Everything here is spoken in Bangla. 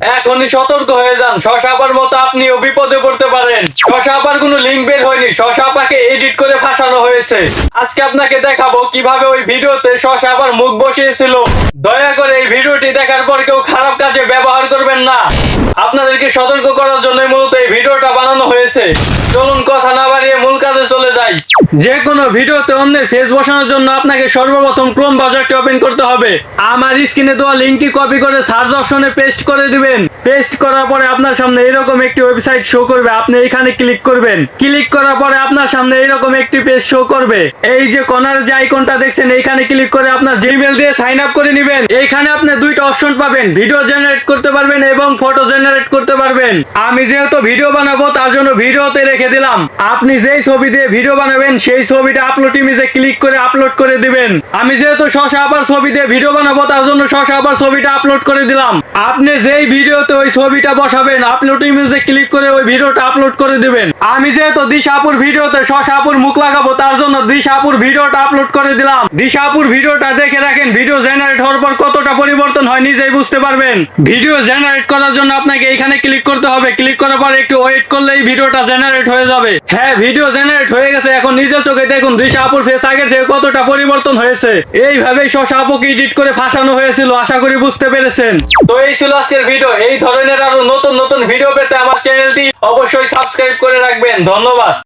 এখনই সতর্ক হয়ে যান। শশাপার মতো আপনিও বিপদে পড়তে পারেন। শশাপার কোনো লিঙ্ক বের হয়নি। শশাপাকে এডিট করে ফাঁসানো হয়েছে। আজকে আপনাকে দেখাবো কীভাবে ওই ভিডিওতে শশাপার মুখ বসিয়েছিল। দয়া করে এই ভিডিওটি দেখার পর কেউ খারাপ কাজে ব্যবহার করবেন না। আপনাদেরকে সতর্ক করার জন্য মূলত এই ভিডিওটা বানানো হয়েছে। চলুন যাই যে কোনো ভিডিওতে অন্যের ফেস বসানোর জন্য আপনাকে সর্বপ্রথম ক্রোম ব্রাউজারটি ওপেন করতে হবে। আমার স্ক্রিনে দেওয়া লিঙ্কটি কপি করে সার্চ অপশনে পেস্ট করে দিবেন। পেস্ট করার পরে আপনার সামনে এরকম একটি ওয়েবসাইট শো করবে। আপনি এখানে ক্লিক করবেন। ক্লিক করার পরে আপনার সামনে এরকম একটি পেজ শো করবে। এই যে কর্নার যে আইকনটা দেখছেন, এইখানে ক্লিক করে আপনার জিমেল দিয়ে সাইন আপ করে নেবেন। এইখানে আপনি দুইটা অপশন পাবেন। ভিডিও জেনারেট করতে পারবেন এবং ফটো জেনারেট করতে পারবেন। আমি যেহেতু ভিডিও বানাবো, তার জন্য ভিডিওতে রেখে দিলাম। আপনি যেই ছবি দিয়ে ভিডিও বানাবেন, সেই ছবিটা আপলোড ইমেজে ক্লিক করে আপলোড করে দিবেন। আমি যেহেতু শশা আবার ছবি দিয়ে ভিডিও বানাবো, তার জন্য শশা আবার ছবিটা আপলোড করে দিলাম। আপনি যেই ভিডিওতে ওই ছবিটা বসাবেন আপলোড ইমেজে ক্লিক করে ওই ভিডিওটা আপলোড করে দিবেন। আমি যেহেতু দিশাপুর ভিডিওতে শশাপুর মুখ লাগাবো, তার জন্য দিশাপুর ভিডিওটা আপলোড করে দিলাম। দিশাপুর ভিডিওটা দেখে রাখেন ভিডিও জেনারেট হওয়ার পর কতটা পরিবর্তন হয় নিজেই বুঝতে পারবেন। ভিডিও জেনারেট করার জন্য আপনাকে এখানে ক্লিক করতে হবে। ক্লিক করার পর একটু ওয়েট করলেই ভিডিওটা জেনারেট হয়ে যাবে। হ্যাঁ ভিডিও জেনারেট হয়ে গেছে। এখন নিজের চোখে দেখুন দিশাপুর ফেস, আগের থেকে কতটা পরিবর্তন হয়েছে। এইভাবেই শশা আপুকে এডিট করে ফাঁসানো হয়েছিল, আশা করি বুঝতে পেরেছেন। তো এই ছিল আজকের ভিডিও এই ধরনের আরও নতুন নতুন ভিডিও পেতে আমার চ্যানেলটি অবশ্যই সাবস্ক্রাইব করে রাখবেন। ধন্যবাদ।